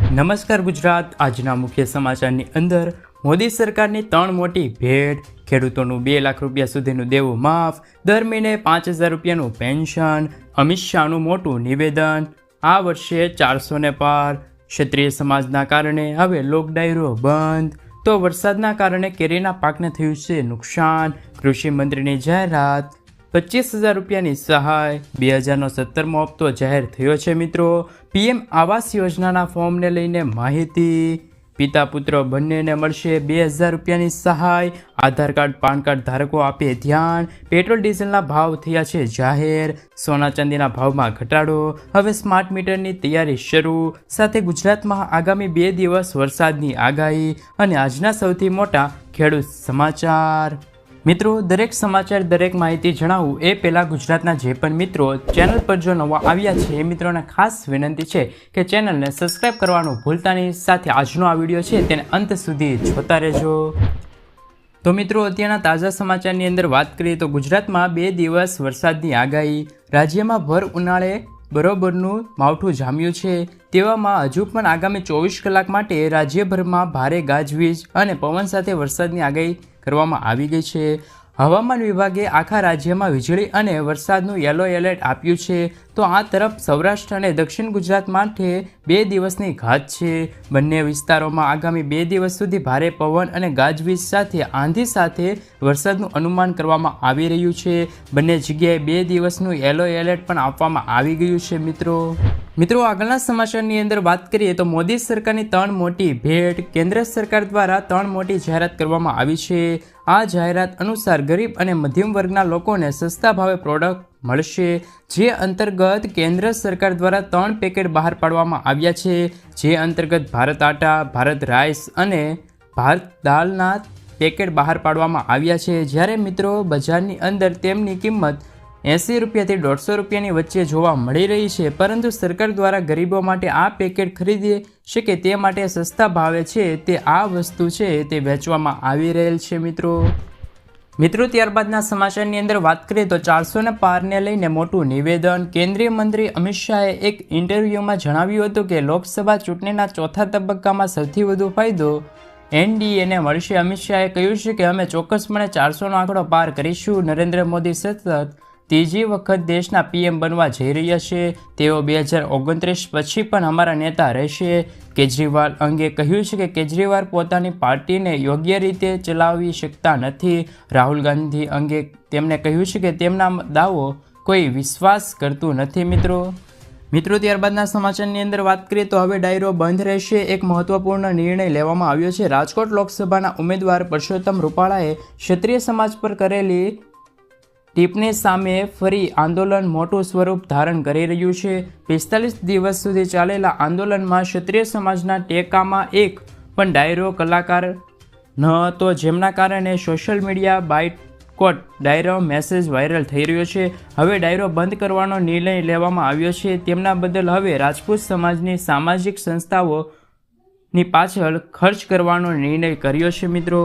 નમસ્કાર ગુજરાત. આજના મુખ્ય સમાચારની અંદર મોદી સરકારની ત્રણ મોટી ભેટ, ખેડૂતોનું બે લાખ રૂપિયા સુધીનું દેવું માફ, દર મહિને પાંચ હજાર રૂપિયાનું પેન્શન, અમિત શાહનું મોટું નિવેદન, આ વર્ષે ચારસો ને પાર. ક્ષત્રિય સમાજના કારણે હવે લોકડાયરો બંધ. તો વરસાદના કારણે કેરીના પાકને થયું છે નુકસાન. કૃષિ મંત્રીની જાહેરાત પચીસ હજાર રૂપિયાની સહાય, બે હજારનો સત્તરમો હપ્તો જાહેર થયો છે મિત્રો. પીએમ આવાસ યોજનાના ફોર્મને લઈને માહિતી. પિતા, પુત્ર બંનેને મળશે બે હજાર રૂપિયાની સહાય. આધાર કાર્ડ, પાન કાર્ડ ધારકો આપે ધ્યાન. પેટ્રોલ, ડીઝલના ભાવ થયા છે જાહેર. સોના ચાંદીના ભાવમાં ઘટાડો. હવે સ્માર્ટ મીટરની તૈયારી શરૂ. સાથે ગુજરાતમાં આગામી બે દિવસ વરસાદની આગાહી. અને આજના સૌથી મોટા ખેડૂત સમાચાર. મિત્રો, દરેક સમાચાર, દરેક માહિતી જણાવું એ પહેલાં ગુજરાતના જે પણ મિત્રો ચેનલ પર જો નવા આવ્યા છે, એ મિત્રોને ખાસ વિનંતી છે કે ચેનલને સબસ્ક્રાઈબ કરવાનું ભૂલતા નહીં. સાથે આજનો આ વીડિયો છે, તેને અંત સુધી જોતા રહેજો. તો મિત્રો, અત્યારના તાજા સમાચારની અંદર વાત કરીએ તો ગુજરાતમાં બે દિવસ વરસાદની આગાહી, રાજ્યમાં ભર ઉનાળે બરોબરનું માવઠું જામ્યું છે. તેવામાં હજુ પણ આગામી ચોવીસ કલાક માટે રાજ્યભરમાં ભારે ગાજવીજ અને પવન સાથે વરસાદની આગાહી કરવામાં આવી ગઈ છે. હવામાન વિભાગે આખા રાજ્યમાં વીજળી અને વરસાદનું યલો એલર્ટ આપ્યું છે. તો આ તરફ સૌરાષ્ટ્ર અને દક્ષિણ ગુજરાત માટે બે દિવસની ઘાત છે. બંને વિસ્તારોમાં આગામી બે દિવસ સુધી ભારે પવન અને ગાજવીજ સાથે આંધી સાથે વરસાદનું અનુમાન કરવામાં આવી રહ્યું છે. બંને જગ્યાએ બે દિવસનું યલો એલર્ટ પણ આપવામાં આવી ગયું છે, મિત્રો. મિત્રો, આગળના સમાચારની અંદર વાત કરીએ તો મોદી સરકારની ત્રણ મોટી ભેટ કેન્દ્ર સરકાર દ્વારા ત્રણ મોટી જાહેરાત કરવામાં આવી છે. આ જાહેરાત અનુસાર ગરીબ અને મધ્યમ વર્ગના લોકોને સસ્તા ભાવે પ્રોડક્ટ મળશે, જે અંતર્ગત કેન્દ્ર સરકાર દ્વારા ત્રણ પેકેટ બહાર પાડવામાં આવ્યા છે. જે અંતર્ગત ભારત આટા, ભારત રાઈસ અને ભારત દાલના પેકેટ બહાર પાડવામાં આવ્યા છે. જ્યારે મિત્રો, બજારની અંદર તેમની કિંમત એંસી રૂપિયાથી દોઢસો રૂપિયાની વચ્ચે જોવા મળી રહી છે, પરંતુ સરકાર દ્વારા ગરીબો માટે આ પેકેટ ખરીદી શકે તે માટે સસ્તા ભાવે છે તે આ વસ્તુ છે તે વેચવામાં આવી રહેલ છે, મિત્રો. મિત્રો, ત્યારબાદના સમાચારની અંદર વાત કરીએ તો ચારસોના પારને લઈને મોટું નિવેદન. કેન્દ્રીય મંત્રી અમિત શાહે એક ઇન્ટરવ્યૂમાં જણાવ્યું હતું કે લોકસભા ચૂંટણીના ચોથા તબક્કામાં સૌથી વધુ ફાયદો એનડીએને મળશે. અમિત શાહે કહ્યું છે કે અમે ચોક્કસપણે ચારસોનો આંકડો પાર કરીશું. નરેન્દ્ર મોદી સતત ત્રીજી વખત દેશના પીએમ બનવા જઈ રહ્યા છે. તેઓ બે હજાર ઓગણત્રીસ પછી પણ અમારા નેતા રહેશે. કેજરીવાલ અંગે કહ્યું છે કે કેજરીવાલ પોતાની પાર્ટીને યોગ્ય રીતે ચલાવી શકતા નથી. રાહુલ ગાંધી અંગે તેમણે કહ્યું છે કે તેમના દાવો કોઈ વિશ્વાસ કરતું નથી, મિત્રો. મિત્રો, ત્યારબાદના સમાચારની અંદર વાત કરીએ તો હવે ડાયરો બંધ રહેશે. એક મહત્વપૂર્ણ નિર્ણય લેવામાં આવ્યો છે. રાજકોટ લોકસભાના ઉમેદવાર પરસોત્તમ રૂપાળાએ ક્ષત્રિય સમાજ પર કરેલી ટીપની સામે ફરી આંદોલન મોટું સ્વરૂપ ધારણ કરી રહ્યું છે. પિસ્તાલીસ દિવસ સુધી ચાલેલા આંદોલનમાં ક્ષત્રિય સમાજના ટેકામાં એક પણ ડાયરો કલાકાર ન હતો, જેમના કારણે સોશિયલ મીડિયા બાયકોટ ડાયરો મેસેજ વાયરલ થઈ રહ્યો છે. હવે ડાયરો બંધ કરવાનો નિર્ણય લેવામાં આવ્યો છે. તેમના બદલ હવે રાજપૂત સમાજની સામાજિક સંસ્થાઓની પાછળ ખર્ચ કરવાનો નિર્ણય કર્યો છે, મિત્રો.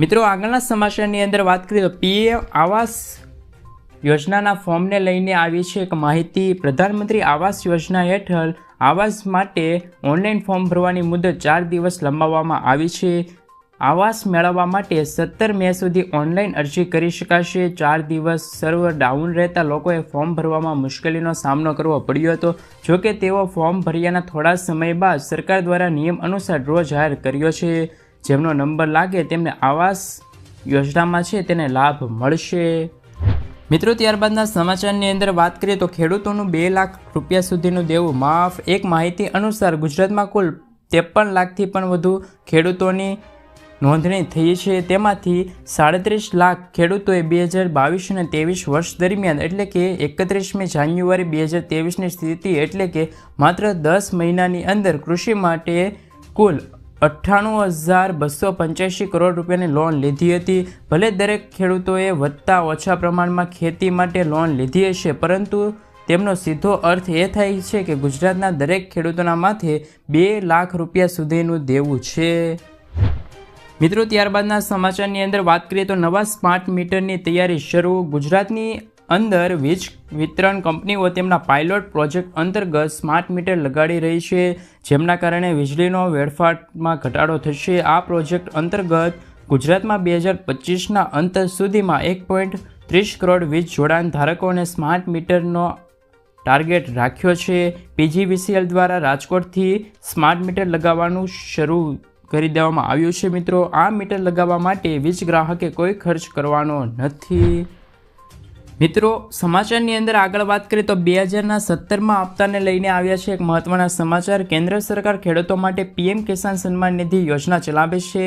મિત્રો, આગળના સમાચારની અંદર વાત કરીએ તો પીએમ આવાસ યોજનાના ફોર્મને લઈને આવી છે એક માહિતી. પ્રધાનમંત્રી આવાસ યોજના હેઠળ આવાસ માટે ઓનલાઈન ફોર્મ ભરવાની મુદત ચાર દિવસ લંબાવવામાં આવી છે. આવાસ મેળવવા માટે સત્તર મે સુધી ઓનલાઈન અરજી કરી શકાશે. ચાર દિવસ સર્વર ડાઉન રહેતા લોકોએ ફોર્મ ભરવામાં મુશ્કેલીનો સામનો કરવો પડ્યો હતો. જોકે તેઓ ફોર્મ ભર્યાના થોડા સમય બાદ સરકાર દ્વારા નિયમ અનુસાર ડ્રો જાહેર કર્યો છે. જેમનો નંબર લાગે તેમને આવાસ યોજનામાં છે તેને લાભ મળશે. મિત્રો, ત્યારબાદના સમાચારની અંદર વાત કરીએ તો ખેડૂતોનું બે લાખ રૂપિયા સુધીનું દેવું માફ. એક માહિતી અનુસાર ગુજરાતમાં કુલ ત્રેપન લાખથી પણ વધુ ખેડૂતોની નોંધણી થઈ છે. તેમાંથી સાડત્રીસ લાખ ખેડૂતોએ બે હજાર બાવીસ અને ત્રેવીસ વર્ષ દરમિયાન, એટલે કે એકત્રીસમી જાન્યુઆરી બે હજાર ત્રેવીસની સ્થિતિ, એટલે કે માત્ર દસ મહિનાની અંદર કૃષિ માટે કુલ અઠ્ઠાણું હજાર બસો પંચ્યાસી કરોડ રૂપિયાની લોન લીધી હતી. ભલે દરેક ખેડૂતોએ વધતા ઓછા પ્રમાણમાં ખેતી માટે લોન લીધી હશે, પરંતુ તેમનો સીધો અર્થ એ થાય છે કે ગુજરાતના દરેક ખેડૂતોના માથે બે લાખ રૂપિયા સુધીનું દેવું છે. મિત્રો, ત્યારબાદના સમાચારની અંદર વાત કરીએ તો નવા સ્માર્ટ મીટરની તૈયારી શરૂ. ગુજરાતની અંદર વીજ વિતરણ કંપનીઓ તેમના પાયલોટ પ્રોજેક્ટ અંતર્ગત સ્માર્ટ મીટર લગાડી રહી છે, જેમના કારણે વીજળીનો વેડફાટમાં ઘટાડો થશે. આ પ્રોજેક્ટ અંતર્ગત ગુજરાતમાં બે હજાર પચીસના અંત સુધીમાં એક પોઈન્ટ ત્રીસ કરોડ વીજ જોડાણ ધારકોને સ્માર્ટ મીટરનો ટાર્ગેટ રાખ્યો છે. પીજીવીસીએલ દ્વારા રાજકોટથી સ્માર્ટ મીટર લગાવવાનું શરૂ કરી દેવામાં આવ્યું છે. મિત્રો, આ મીટર લગાવવા માટે વીજ ગ્રાહકે કોઈ ખર્ચ કરવાનો નથી. મિત્રો, સમાચારની અંદર આગળ વાત કરીએ તો બે હજારના સત્તરમાં આપતાને લઈને આવ્યા છે એક મહત્વના સમાચાર. કેન્દ્ર સરકાર ખેડૂતો માટે પીએમ કિસાન સન્માન નિધિ યોજના ચલાવે છે.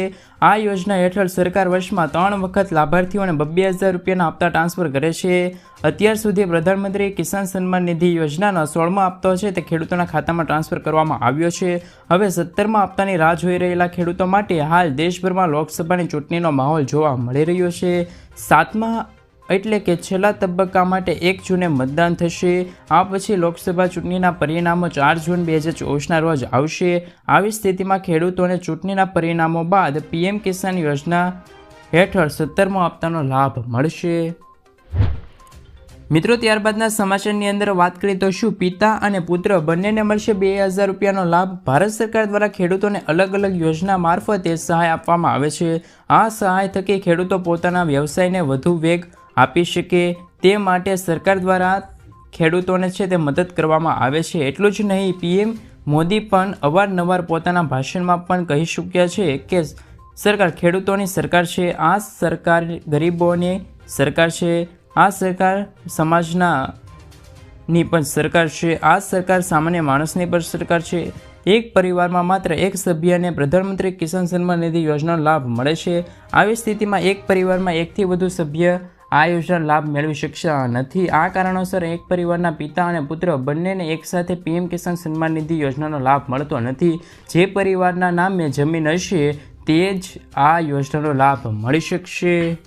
આ યોજના હેઠળ સરકાર વર્ષમાં ત્રણ વખત લાભાર્થીઓને બબ્બે હજાર રૂપિયાના હપ્તા ટ્રાન્સફર કરે છે. અત્યાર સુધી પ્રધાનમંત્રી કિસાન સન્માન નિધિ યોજનાનો સોળમો હપ્તો છે. તે ખેડૂતોના ખાતામાં ટ્રાન્સફર કરવામાં આવ્યો છે. હવે સત્તરમાં હપ્તાની રાહ જોઈ રહેલા ખેડૂતો માટે હાલ દેશભરમાં લોકસભાની ચૂંટણીનો માહોલ જોવા મળી રહ્યો છે. સાતમા એટલે કે છેલ્લા તબક્કા માટે એક જૂને મતદાન થશે. આ પછી લોકસભા ચૂંટણીના પરિણામો ચાર જૂન બે હજાર ચોવીસના રોજ આવશે. આવી સ્થિતિમાં ખેડૂતોને ચૂંટણીના પરિણામો બાદ પીએમ કિસાન યોજના હેઠળ સત્તરમો હપ્તાનો લાભ મળશે. મિત્રો, ત્યારબાદના સમાચારની અંદર વાત કરીએ તો શું? પિતા અને પુત્ર બંનેને મળશે બે હજાર રૂપિયાનો લાભ. ભારત સરકાર દ્વારા ખેડૂતોને અલગ અલગ યોજના મારફતે સહાય આપવામાં આવે છે. આ સહાય થકી ખેડૂતો પોતાના વ્યવસાયને વધુ વેગ આપી શકે તે માટે સરકાર દ્વારા ખેડૂતોને છે તે મદદ કરવામાં આવે છે. એટલું જ નહીં, પીએમ મોદી પણ અવારનવાર પોતાના ભાષણમાં પણ કહી ચૂક્યા છે કે સરકાર ખેડૂતોની સરકાર છે, આ સરકાર ગરીબોની સરકાર છે, આ સરકાર સમાજના ની પણ સરકાર છે, આ સરકાર સામાન્ય માણસની પણ સરકાર છે. એક પરિવારમાં માત્ર એક સભ્યને પ્રધાનમંત્રી કિસાન સન્માન નિધિ યોજનાનો લાભ મળે છે. આવી સ્થિતિમાં એક પરિવારમાં એકથી વધુ સભ્ય આ યોજનાનો લાભ મેળવી શકતા નથી. આ કારણોસર એક પરિવારના પિતા અને પુત્ર બંનેને એકસાથે પીએમ કિસાન સન્માન નિધિ યોજનાનો લાભ મળતો નથી. જે પરિવારના નામે જમીન હશે, તે જ આ યોજનાનો લાભ મળી શકશે.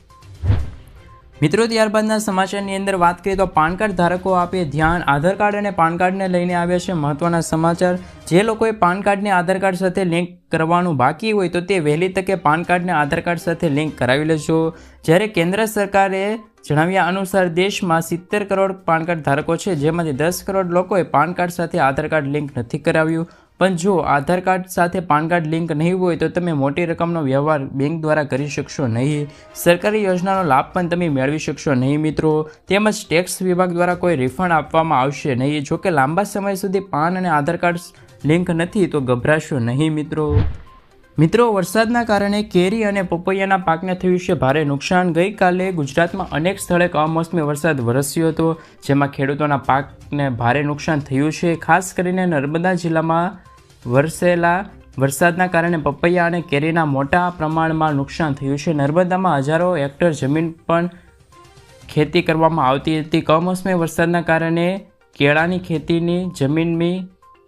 મિત્રો, ત્યારબાદના સમાચારની અંદર વાત કરીએ તો પાન કાર્ડ ધારકો આપે ધ્યાન, આધાર કાર્ડ અને પાન કાર્ડને લઈને આવ્યા છે મહત્વના સમાચાર. જે લોકોએ પાન કાર્ડને આધાર કાર્ડ સાથે લિંક કરવાનું બાકી હોય તો તે વહેલી તકે પાન કાર્ડને આધાર કાર્ડ સાથે લિંક કરાવી લેજો. જ્યારે કેન્દ્ર સરકારે જણાવ્યા અનુસાર દેશમાં સિત્તેર કરોડ પાન કાર્ડ ધારકો છે, જેમાંથી દસ કરોડ લોકોએ પાન કાર્ડ સાથે આધાર કાર્ડ લિંક નથી કરાવ્યું. પણ જો આધાર કાર્ડ સાથે પાન કાર્ડ લિંક નહીં હોય તો તમે મોટી રકમનો વ્યવહાર બેંક દ્વારા કરી શકશો નહીં. સરકારી યોજનાનો લાભ પણ તમે મેળવી શકશો નહીં મિત્રો. તેમજ ટેક્સ વિભાગ દ્વારા કોઈ રિફંડ આપવામાં આવશે નહીં. જોકે લાંબા સમય સુધી પાન અને આધાર કાર્ડ લિંક નથી તો ગભરાશો નહીં મિત્રો. મિત્રો, વરસાદના કારણે કેરી અને પપૈયાના પાકને થયું છે ભારે નુકસાન. ગઈકાલે ગુજરાતમાં અનેક સ્થળે કમોસમી વરસાદ વરસ્યો હતો, જેમાં ખેડૂતોના પાકને ભારે નુકસાન થયું છે. ખાસ કરીને નર્મદા જિલ્લામાં વરસેલા વરસાદના કારણે પપૈયા અને કેરીના મોટા પ્રમાણમાં નુકસાન થયું છે. નર્મદામાં હજારો હેક્ટર જમીન પણ ખેતી કરવામાં આવતી હતી. કમોસમી વરસાદના કારણે કેળાની ખેતીની જમીનની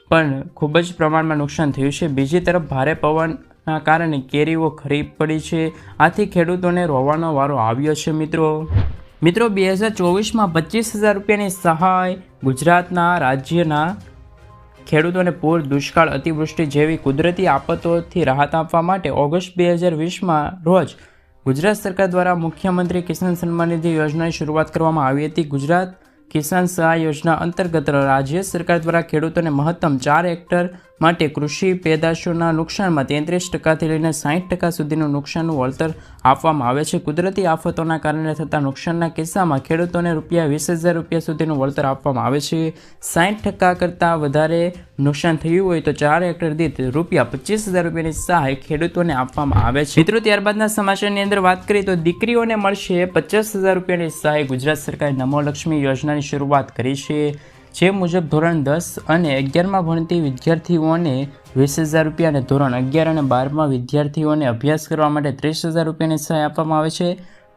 પણ ખૂબ જ પ્રમાણમાં નુકસાન થયું છે. બીજી તરફ ભારે પવનના કારણે કેરીઓ ખરી પડી છે. આથી ખેડૂતોને રોવાનો વારો આવ્યો છે મિત્રો. મિત્રો, બે હજાર ચોવીસમાં પચીસ હજાર રૂપિયાની સહાય ગુજરાતના રાજ્યના ખેડૂતોને પૂર, દુષ્કાળ, અતિવૃષ્ટિ જેવી કુદરતી આપતોથી રાહત આપવા માટે ઓગસ્ટ બે હજાર વીસમાં રોજ ગુજરાત સરકાર દ્વારા મુખ્યમંત્રી કિસાન સન્માન નિધિ યોજનાની શરૂઆત કરવામાં આવી હતી. ગુજરાત કિસાન સહાય યોજના અંતર્ગત રાજ્ય સરકાર દ્વારા ખેડૂતોને મહત્તમ ચાર હેક્ટર માટે કૃષિ પેદાશોના નુકસાનમાં તેત્રીસ ટકાથી લઈને સાહીઠ ટકા સુધીનું નુકસાનનું વળતર આપવામાં આવે છે. કુદરતી આફતોના કારણે થતા નુકસાનના કિસ્સામાં ખેડૂતોને રૂપિયા વીસ હજાર રૂપિયા સુધીનું વળતર આપવામાં આવે છે. સાહીઠ ટકા કરતાં વધારે નુકસાન થયું હોય તો ચાર હેક્ટર દીઠ રૂપિયા પચીસ હજાર રૂપિયાની સહાય ખેડૂતોને આપવામાં આવે છે. મિત્રો, ત્યારબાદના સમાચારની અંદર વાત કરીએ તો દીકરીઓને મળશે પચાસ હજાર રૂપિયાની સહાય ગુજરાત સરકારે નમો લક્ષ્મી યોજનાની શરૂઆત કરી છે. જે મુજબ ધોરણ દસ અને અગિયારમાં ભણતી વિદ્યાર્થીઓને વીસ હજાર રૂપિયા અને ધોરણ અગિયાર અને બારમાં વિદ્યાર્થીઓને અભ્યાસ કરવા માટે ત્રીસ હજાર રૂપિયાની સહાય આપવામાં આવે છે.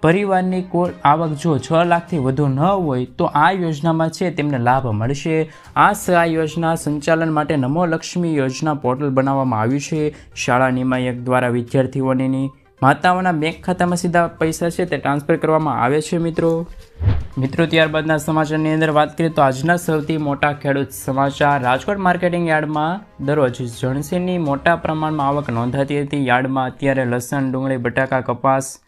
પરિવારની કુલ આવક જો છ લાખથી વધુ ન હોય તો આ યોજનામાં છે તેમને લાભ મળશે. આ સહાય યોજના સંચાલન માટે નમો લક્ષ્મી યોજના પોર્ટલ બનાવવામાં આવ્યું છે. શાળા નિમાયક દ્વારા વિદ્યાર્થીઓની માતાઓના બેંક ખાતામાં સીધા પૈસા છે તે ટ્રાન્સફર કરવામાં આવે છે, મિત્રો. મિત્રો, ત્યારબાદના સમાચારની અંદર વાત કરીએ તો આજના સૌથી મોટા ખેડૂત સમાચાર. રાજકોટ માર્કેટિંગ યાર્ડમાં દરરોજ જણસીની મોટા પ્રમાણમાં આવક નોંધાતી હતી. યાર્ડમાં અત્યારે લસણ, ડુંગળી, બટાકા, કપાસ,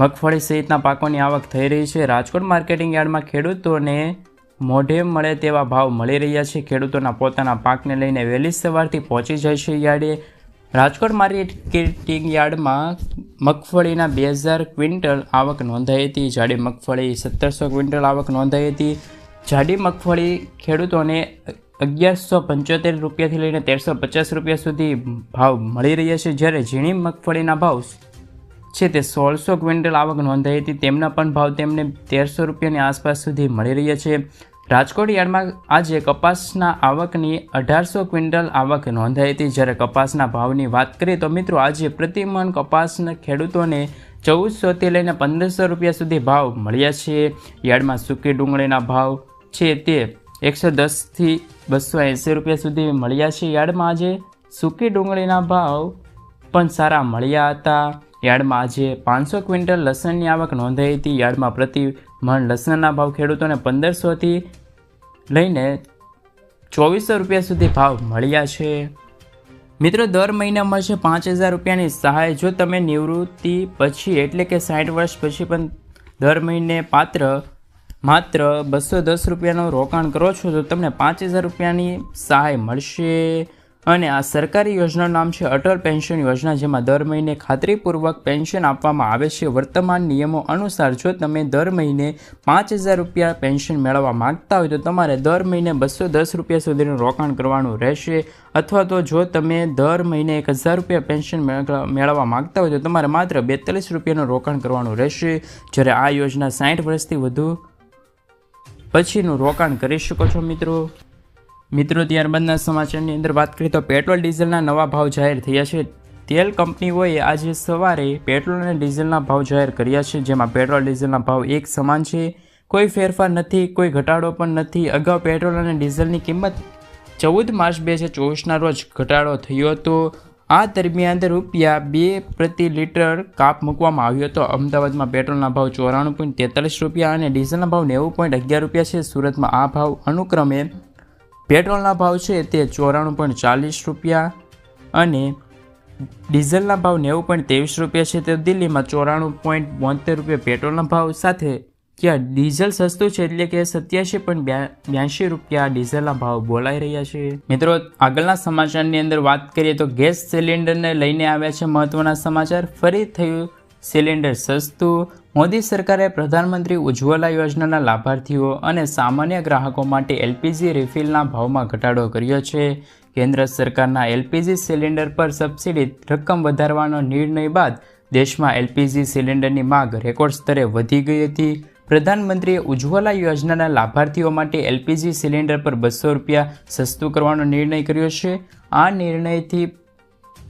મગફળી સહિતના પાકોની આવક થઈ રહી છે. રાજકોટ માર્કેટિંગ યાર્ડમાં ખેડૂતોને મોઢે મળે તેવા ભાવ મળી રહ્યા છે. ખેડૂતોના પોતાના પાકને લઈને વહેલી સવારથી પહોંચી જાય છે યાર્ડે. રાજકોટ માર્કેટિંગ યાર્ડમાં મગફળીના બે હજાર ક્વિન્ટલ આવક નોંધાઈ હતી. જાડી મગફળી સત્તરસો ક્વિન્ટલ આવક નોંધાઈ હતી. જાડી મગફળી ખેડૂતોને અગિયારસો પંચોતેર રૂપિયાથી લઈને તેરસો પચાસ રૂપિયા સુધી ભાવ મળી રહ્યા છે. જ્યારે ઝીણી મગફળીના ભાવ છે તે સોળસો ક્વિન્ટલ આવક નોંધાઈ હતી. તેમના પણ ભાવ તેમને તેરસો રૂપિયાની આસપાસ સુધી મળી રહ્યા છે. રાજકોટ યાર્ડમાં આજે કપાસના આવકની અઢારસો ક્વિન્ટલ આવક નોંધાઈ હતી. જ્યારે કપાસના ભાવની વાત કરીએ તો મિત્રો આજે પ્રતિમણ કપાસના ખેડૂતોને ચૌદસોથી લઈને પંદરસો રૂપિયા સુધી ભાવ મળ્યા છે. યાર્ડમાં સૂકી ડુંગળીના ભાવ છે તે એકસો દસથી બસો એંસી રૂપિયા સુધી મળ્યા છે. યાર્ડમાં આજે સૂકી ડુંગળીના ભાવ પણ સારા મળ્યા હતા. યાર્ડમાં આજે પાંચસો ક્વિન્ટલ લસણની આવક નોંધાઈ હતી. યાર્ડમાં પ્રતિ મણ લસણના ભાવ ખેડૂતોને પંદરસોથી લઈને ચોવીસો રૂપિયા સુધી ભાવ મળ્યા છે. મિત્રો, દર મહિને મળશે પાંચ હજાર રૂપિયાની સહાય. જો તમે નિવૃત્તિ પછી, એટલે કે સાઠ વર્ષ પછી પણ દર મહિને પાત્ર, માત્ર બસો દસ રૂપિયાનું રોકાણ કરો છો, તો તમને પાંચ હજાર રૂપિયાની સહાય મળશે. અને આ સરકારી યોજનાનું નામ છે અટલ પેન્શન યોજના, જેમાં દર મહિને ખાતરીપૂર્વક પેન્શન આપવામાં આવે છે. વર્તમાન નિયમો અનુસાર જો તમે દર મહિને પાંચ હજાર રૂપિયા પેન્શન મેળવવા માંગતા હોય તો તમારે દર મહિને બસો દસ રૂપિયા સુધીનું રોકાણ કરવાનું રહેશે. અથવા તો જો તમે દર મહિને એક હજાર રૂપિયા પેન્શન મેળવવા માંગતા હોય તો તમારે માત્ર બેતાલીસ રૂપિયાનું રોકાણ કરવાનું રહેશે. જ્યારે આ યોજના સાઠ વર્ષથી વધુ પછીનું રોકાણ કરી શકો છો મિત્રો. મિત્રો, ત્યારબાદના સમાચારની અંદર વાત કરીએ તો પેટ્રોલ, ડીઝલના નવા ભાવ જાહેર થયા છે. તેલ કંપનીઓએ આજે સવારે પેટ્રોલ અને ડીઝલના ભાવ જાહેર કર્યા છે, જેમાં પેટ્રોલ, ડીઝલના ભાવ એક સમાન છે. કોઈ ફેરફાર નથી, કોઈ ઘટાડો પણ નથી. અગાઉ પેટ્રોલ અને ડીઝલની કિંમત ચૌદ માર્ચ બે હજાર ચોવીસના રોજ ઘટાડો થયો હતો. આ દરમિયાન રૂપિયા બે પ્રતિ લીટર કાપ મૂકવામાં આવ્યો હતો. અમદાવાદમાં પેટ્રોલના ભાવ ચોરાણું પોઈન્ટ તેતાલીસ રૂપિયા અને ડીઝલના ભાવ નેવું પોઈન્ટ અગિયાર રૂપિયા છે. સુરતમાં આ ભાવ અનુક્રમે પેટ્રોલના ભાવ છે તે ચોરાણું પોઈન્ટ ચાલીસ રૂપિયા અને ડીઝલના ભાવ નેવું પોઈન્ટ ત્રેવીસ રૂપિયા છે. તે દિલ્હીમાં ચોરાણું પોઈન્ટ બોતેર રૂપિયા પેટ્રોલના ભાવ સાથે ક્યાં ડીઝલ સસ્તું છે એટલે કે સત્યાસી પોઈન્ટ બ્યાસી રૂપિયા ડીઝલના ભાવ બોલાઈ રહ્યા છે. મિત્રો, આગળના સમાચારની અંદર વાત કરીએ તો ગેસ સિલિન્ડરને લઈને આવ્યા છે મહત્વના સમાચાર. ફરી થયું સિલિન્ડર સસ્તું મોદી સરકારે પ્રધાનમંત્રી ઉજ્જવલા યોજનાના લાભાર્થીઓ અને સામાન્ય ગ્રાહકો માટે એલપીજી રિફિલના ભાવમાં ઘટાડો કર્યો છે. કેન્દ્ર સરકારના એલપીજી સિલિન્ડર પર સબસિડી રકમ વધારવાનો નિર્ણય બાદ દેશમાં એલપીજી સિલિન્ડરની માંગ રેકોર્ડ સ્તરે વધી ગઈ હતી. પ્રધાનમંત્રીએ ઉજ્જવલા યોજનાના લાભાર્થીઓ માટે એલપીજી સિલિન્ડર પર બસો રૂપિયા સસ્તું કરવાનો નિર્ણય કર્યો છે. આ નિર્ણયથી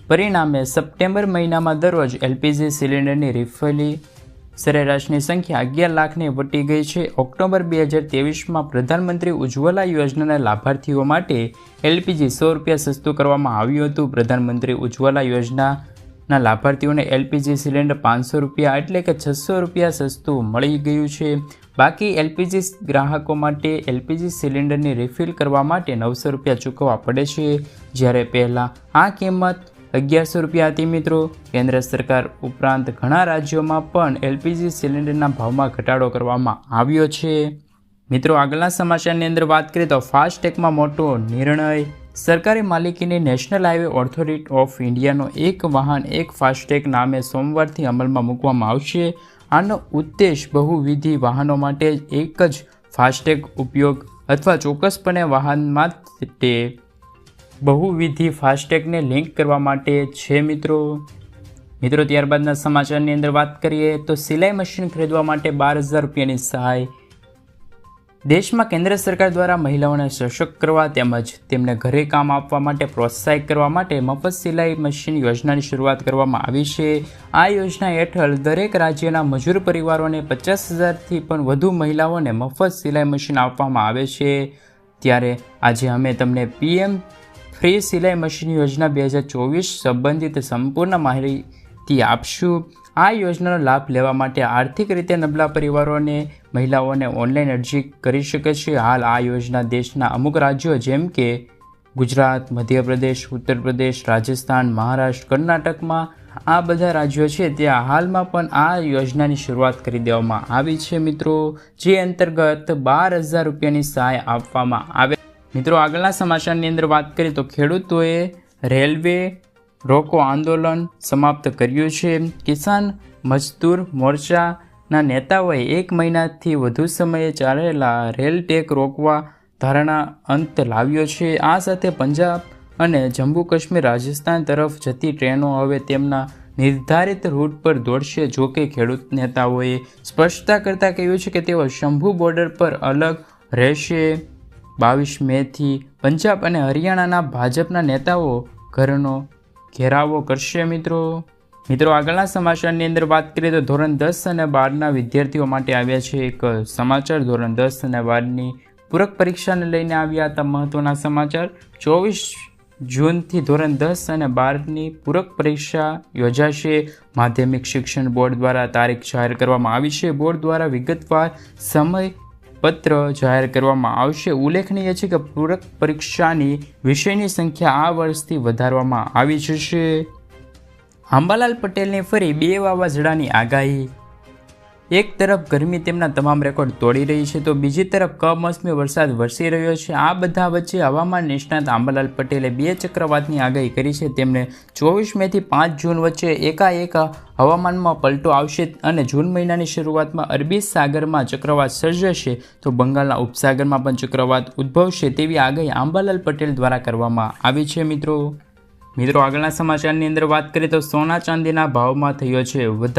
પરિણામે સપ્ટેમ્બર મહિનામાં દરરોજ એલપીજી સિલિન્ડરની રિફિલી સરેરાશની સંખ્યા અગિયાર લાખને વટી ગઈ છે. ઓક્ટોબર બે હજાર ત્રેવીસમાં પ્રધાનમંત્રી ઉજ્જવલા યોજનાના લાભાર્થીઓ માટે એલપીજી સો રૂપિયા સસ્તું કરવામાં આવ્યું હતું. પ્રધાનમંત્રી ઉજ્જવલા યોજનાના લાભાર્થીઓને એલપીજી સિલિન્ડર પાંચસો રૂપિયા એટલે કે છસો રૂપિયા સસ્તું મળી ગયું છે. બાકી એલપીજી ગ્રાહકો માટે એલપીજી સિલિન્ડરની રિફિલ કરવા માટે નવસો રૂપિયા ચૂકવવા પડે છે. જ્યારે પહેલાં આ કિંમત અગિયારસો રૂપિયા હતી મિત્રો. કેન્દ્ર સરકાર ઉપરાંત ઘણા રાજ્યોમાં પણ એલપીજી સિલિન્ડરના ભાવમાં ઘટાડો કરવામાં આવ્યો છે. મિત્રો, આગળના સમાચારની અંદર વાત કરીએ તો ફાસ્ટેગમાં મોટો નિર્ણય. સરકારી માલિકીની નેશનલ હાઈવે ઓથોરિટી ઓફ ઇન્ડિયાનો એક વાહન એક ફાસ્ટેગ નામે સોમવારથી અમલમાં મૂકવામાં આવશે. આનો ઉદ્દેશ બહુવિધિ વાહનો માટે એક જ ફાસ્ટેગ ઉપયોગ અથવા ચોક્કસપણે વાહન માટે બહુવિધિ ફાસ્ટેગને લિંક કરવા માટે છે મિત્રો. મિત્રો, ત્યારબાદના સમાચારની અંદર વાત કરીએ તો સિલાઈ મશીન ખરીદવા માટે બાર હજાર રૂપિયાની સહાય. દેશમાં કેન્દ્ર સરકાર દ્વારા મહિલાઓને સશક્ત કરવા તેમજ તેમને ઘરે કામ આપવા માટે પ્રોત્સાહિત કરવા માટે મફત સિલાઈ મશીન યોજનાની શરૂઆત કરવામાં આવી છે. આ યોજના હેઠળ દરેક રાજ્યના મજૂર પરિવારોને પચાસ હજારથી પણ વધુ મહિલાઓને મફત સિલાઈ મશીન આપવામાં આવે છે. ત્યારે આજે અમે તમને પીએમ ફ્રી સિલાઈ મશીન યોજના બે હજાર ચોવીસ સંબંધિત સંપૂર્ણ માહિતી આપશું. આ યોજનાનો લાભ લેવા માટે આર્થિક રીતે નબળા પરિવારોને, મહિલાઓને ઓનલાઈન અરજી કરી શકે છે. હાલ આ યોજના દેશના અમુક રાજ્યો જેમ કે ગુજરાત, મધ્યપ્રદેશ ઉત્તર પ્રદેશ રાજસ્થાન, મહારાષ્ટ્ર, કર્ણાટકમાં આ બધા રાજ્યો છે. ત્યાં હાલમાં પણ આ યોજનાની શરૂઆત કરી દેવામાં આવી છે મિત્રો. જે અંતર્ગત બાર હજાર રૂપિયાની સહાય આપવામાં આવે મિત્રો, આગળના સમાચારની અંદર વાત કરીએ તો ખેડૂતોએ રેલવે રોકો આંદોલન સમાપ્ત કર્યું છે. કિસાન મજદૂર મોરચાના નેતાઓએ એક મહિનાથી વધુ સમયે ચાલેલા રેલ ટેક રોકવા ધારણા અંત લાવ્યો છે. આ સાથે પંજાબ અને જમ્મુ કાશ્મીર રાજસ્થાન તરફ જતી ટ્રેનો હવે તેમના નિર્ધારિત રૂટ પર દોડશે, જો કે ખેડૂત નેતાઓએ સ્પષ્ટતા કરતાં કહ્યું છે કે તેઓ શંભુ બોર્ડર પર અલગ રહેશે. બાવીસ મેથી પંજાબ અને હરિયાણાના ભાજપના નેતાઓ ઘરનો ઘેરાવો કરશે મિત્રો. મિત્રો, આગળના સમાચારની અંદર વાત કરીએ તો ધોરણ દસ અને બારના વિદ્યાર્થીઓ માટે આવ્યા છે એક સમાચાર. ધોરણ દસ અને બારની પૂરક પરીક્ષાને લઈને આવ્યા હતા મહત્વના સમાચાર. ચોવીસ જૂનથી ધોરણ દસ અને બારની પૂરક પરીક્ષા યોજાશે. માધ્યમિક શિક્ષણ બોર્ડ દ્વારા તારીખ જાહેર કરવામાં આવી છે. બોર્ડ દ્વારા વિગતવાર સમય પત્ર જાહેર કરવામાં આવશે. ઉલ્લેખનીય છે કે પૂરક પરીક્ષાની વિષયની સંખ્યા આ વર્ષથી વધારવામાં આવી જશે. આંબાલાલ પટેલને ફરી બે વાવાઝોડાની આગાહી એક તરફ ગરમી તેમના તમામ રેકોર્ડ તોડી રહી છે, તો બીજી તરફ કમોસમી વરસાદ વરસી રહ્યો છે. આ બધા વચ્ચે હવામાન નિષ્ણાત આંબાલાલ પટેલે બે ચક્રવાતની આગાહી કરી છે. તેમણે ચોવીસ મેથી પાંચ જૂન વચ્ચે એકાએક હવામાનમાં પલટો આવશે અને જૂન મહિનાની શરૂઆતમાં અરબી સાગરમાં ચક્રવાત સર્જાશે, તો બંગાળના ઉપસાગરમાં પણ ચક્રવાત ઉદ્ભવશે તેવી આગાહી આંબાલાલ પટેલ દ્વારા કરવામાં આવી છે, મિત્રો. મિત્રો, આગળના સમાચારની અંદર વાત કરીએ તો સોના ચાંદીના ભાવમાં થયો છે વધારો.